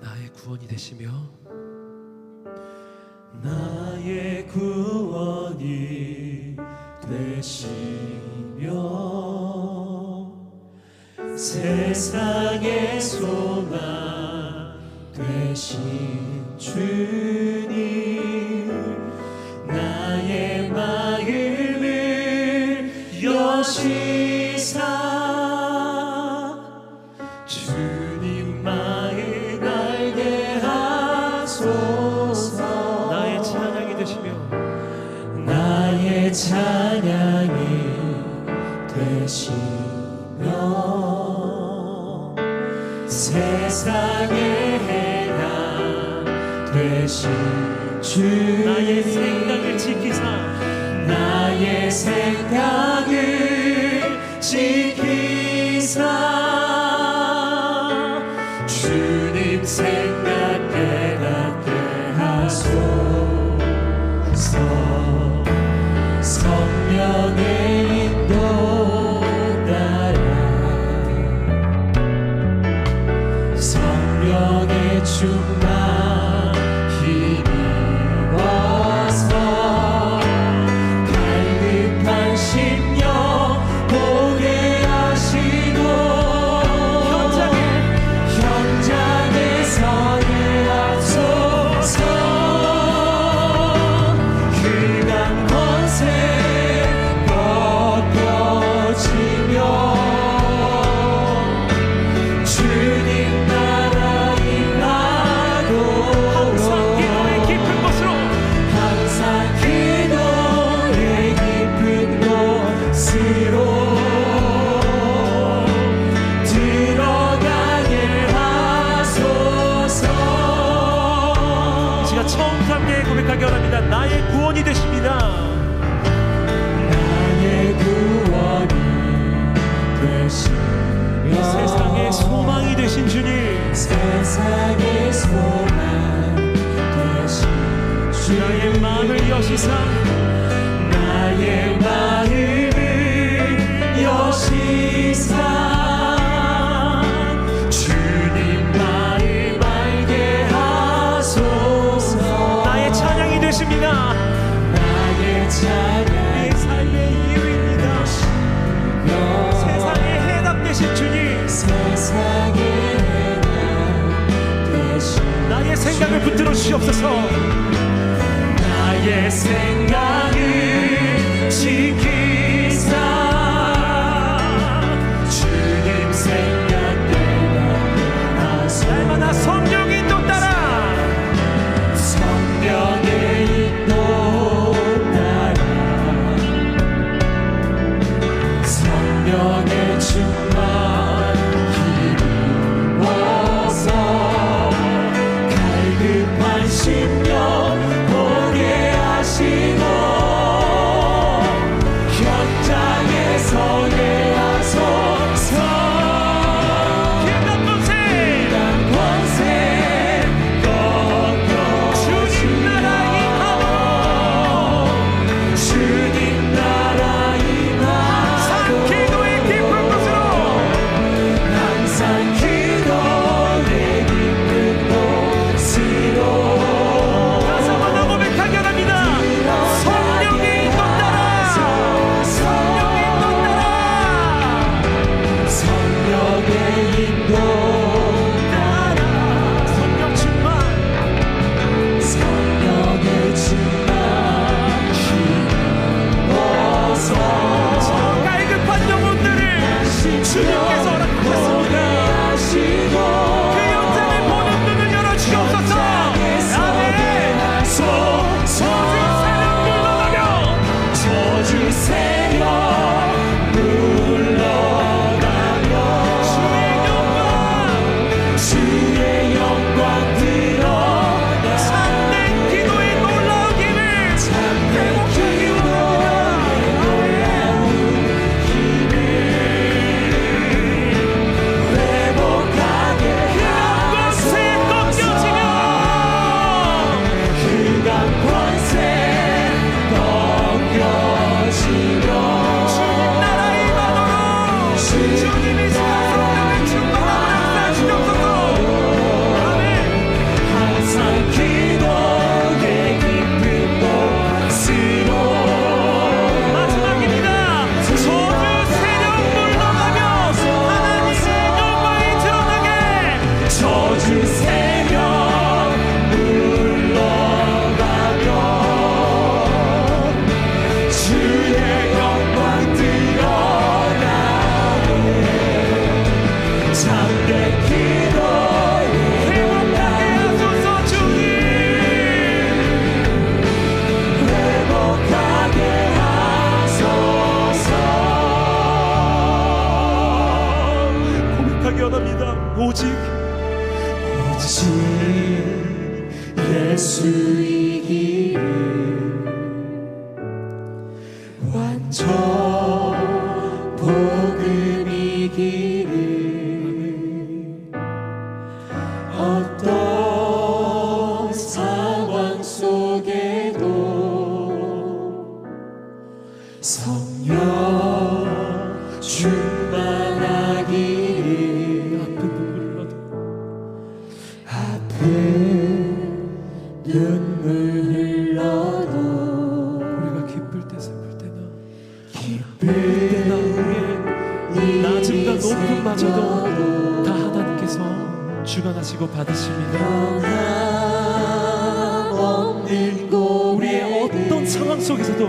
나의 구원이 되시며 나의 구원이 되시며 세상 여시사. 주님 마음 알게 하소서. 나의 찬양이 되시며. 나의 찬양이 되시며. 세상의 해답 되신 주. 나의 생각을 지키사. 나의 생각 구원이 되십니다. 나의 구원이 되시며 세상의 소망이 되신 주님. 세상의 소망 되신 주 나의 마음을 여시사. 나의 마음을 여시사. 주님 마음 알게 하소서. 나의 찬양이 되십니다 생각을 붙들어 주시옵소서. 나의 생각을 지키 To sweet. 하나마저도 다 하나님께서 주관하시고 받으십니다. 우리의 어떤 상황 속에서도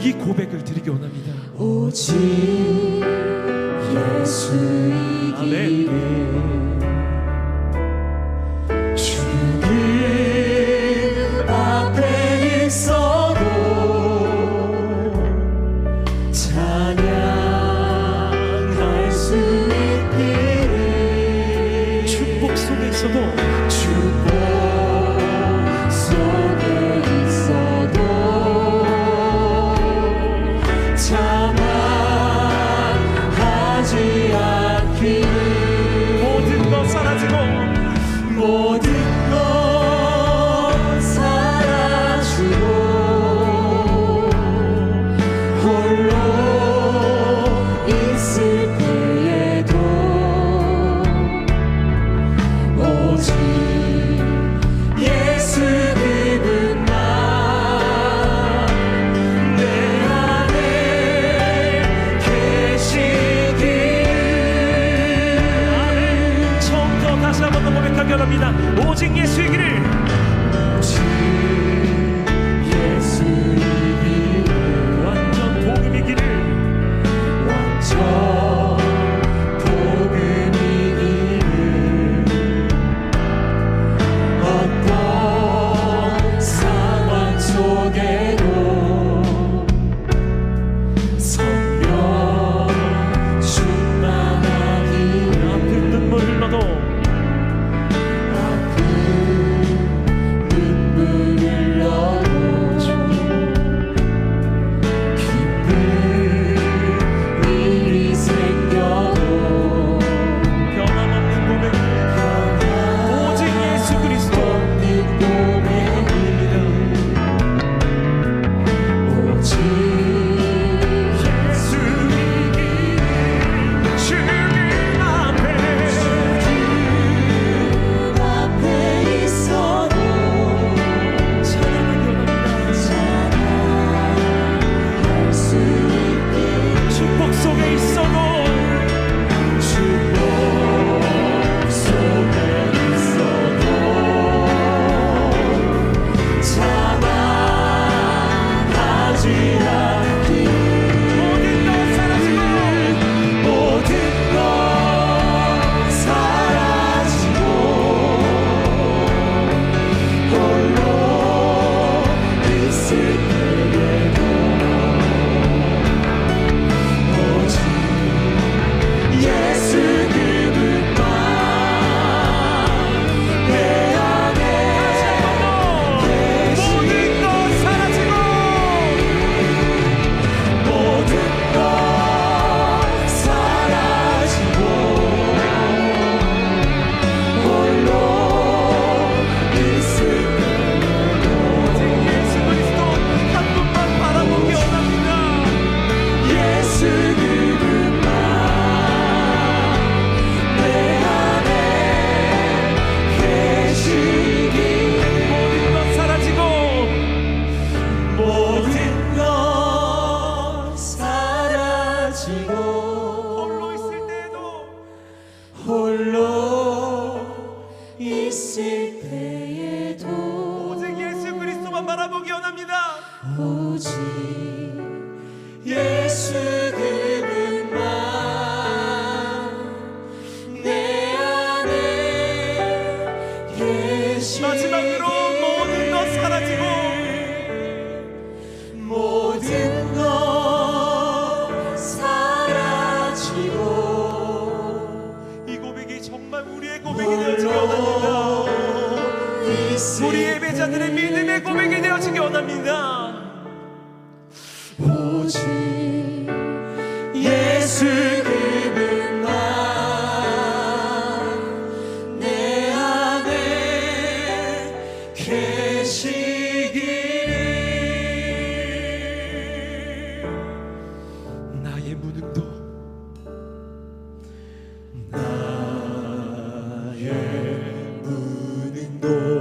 이 고백을 드리기 원합니다. 오직 예수이기에 앞에 있어도 찬 홀로 있을 때에도 오직 예수 그리스도만 바라보기 원합니다. 오직 고백이 되어지길 원합니다. 우리 예배자들의 믿음의 고백이 되어지길 원합니다. door.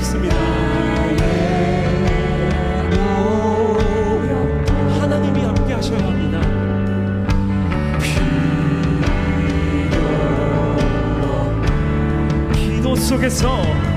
없습니다. 하나님이 함께 하셔야 합니다. 기도 속에서